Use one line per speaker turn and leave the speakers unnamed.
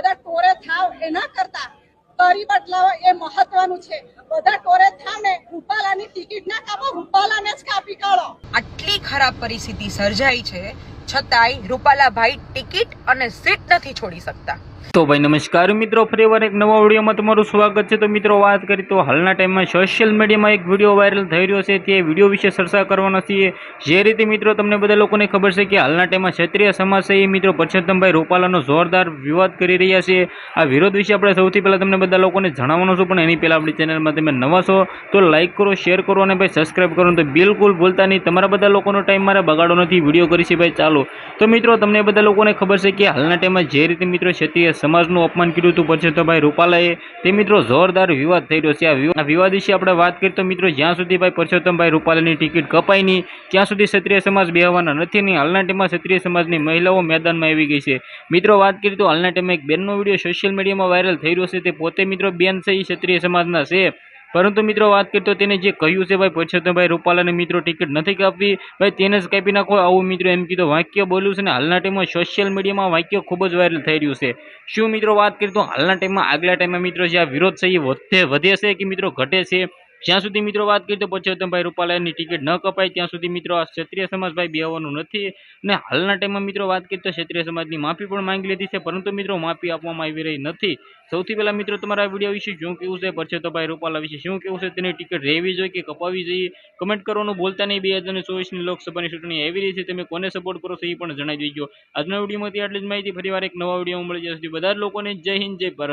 બધા ટોરે થાવ એના કરતા. કરી બદલાવો એ મહત્વનું છે. બધા ટોરે થાવ ને રૂપાલાની ટિકિટ ના કાપો, રૂપાલાને જ કાપી કાઢો.
આટલી ખરાબ પરિસ્થિતિ સર્જાઈ છે છતાંય રૂપાલાભાઈ ટિકિટ અને સીટ નથી છોડી શકતા.
તો ભાઈ નમસ્કાર મિત્રો ફરીવાર એક નવા વિડીયોમાં તમારું સ્વાગત છે. તો મિત્રો, વાત કરી તો હાલના ટાઈમમાં સોશિયલ મીડિયામાં એક વીડિયો વાયરલ થઈ રહ્યો છે. તે વીડિયો વિશે ચર્ચા કરવાનો છીએ. જે રીતે મિત્રો, તમને બધા લોકોને ખબર છે કે હાલના ટાઈમમાં ક્ષત્રિય સમાજ છે એ મિત્રો પરસોત્તમભાઈ રૂપાલાનો જોરદાર વિવાદ કરી રહ્યા છે. આ વિરોધ વિશે આપણે સૌથી પહેલાં તમને બધા લોકોને જણાવવાનું છું, પણ એની પહેલાં આપણી ચેનલમાં તમે નવા છો, તો લાઇક કરો શેર કરો અને ભાઈ સબસ્ક્રાઈબ કરો. તો બિલકુલ ભૂલતા નહીં. તમારા બધા લોકોનો ટાઈમ મારા બગાડો નથી. વીડિયો કરી છે ભાઈ, ચાલો. તો મિત્રો, તમને બધા લોકોને ખબર છે કે હાલના ટાઈમમાં જે રીતે મિત્રો ક્ષત્રિય સમાજનું અપમાન કર્યું હતું પરસોત્તમભાઈ રૂપાલાએ તે મિત્રો જોરદાર વિવાદ થઈ રહ્યો છે. આ વિવા- વિવાદ વિશે આપણે વાત કરીએ તો મિત્રો, જ્યાં સુધી ભાઈ પરસોત્તમભાઈ રૂપાલાની ટિકિટ કપાઈ નહીં, ત્યાં સુધી ક્ષત્રિય સમાજ બેહવાના નથી નહીં હાલના ટાઈમમાં ક્ષત્રિય સમાજની મહિલાઓ મેદાનમાં આવી ગઈ છે. મિત્રો, વાત કરીએ તો હાલના ટાઈમમાં એક બેનનો વીડિયો સોશિયલ મીડિયામાં વાયરલ થઈ રહ્યો છે. તે પોતે મિત્રો બેન છે, એ ક્ષત્રિય સમાજના છે. પરંતુ મિત્રો વાત કરીએ તો તેને જે કહ્યું છે ભાઈ પરસોત્તમભાઈ રૂપાલાને મિત્રો ટિકિટ નથી કાપવી, ભાઈ તેને જ કાપી નાખો. આવું મિત્રો એમ કીધું, વાક્ય બોલ્યું છે ને હાલના ટાઈમમાં સોશિયલ મીડિયામાં વાક્ય ખૂબ જ વાયરલ થઈ રહ્યું છે. શું મિત્રો વાત કરીએ તો હાલના ટાઈમમાં આગલા ટાઈમમાં મિત્રો જે આ વિરોધ છે એ વધે વધે છે કે મિત્રો ઘટે છે? જ્યાં સુધી મિત્રો વાત કરીએ તો પરસોત્તમભાઈ રૂપાલાની ટિકિટ ન કપાય, ત્યાં સુધી મિત્રો આ ક્ષત્રિય સમાજભાઈ ભાઈ બેહવાનું નથી. અને હાલના ટાઈમમાં મિત્રો વાત કરીએ તો ક્ષત્રિય સમાજની માફી પણ માંગી લીધી છે, પરંતુ મિત્રો માફી આપવામાં આવી રહી નથી. સૌથી પહેલા મિત્રો તમારા વીડિયો વિશે શું કેવું છે પરસોત્તમભાઈ રૂપાલા વિશે શું કેવું છે, તેની ટિકિટ રહેવી જોઈએ કે કપાવી જોઈએ? કમેન્ટ કરવાનું ભૂલતા નહીં. બે હજાર ચોવીસની લોકસભાની ચૂંટણી એવી રહી છે, તમે કોને સપોર્ટ કરો છો એ પણ જણાવી દેજો. આજના વિડીયોમાંથી આટલી જ માહિતી. ફરીવાર એક નવા વીડિયો મળી જશે બધા જ લોકોને જય હિન્દ, જય ભારત.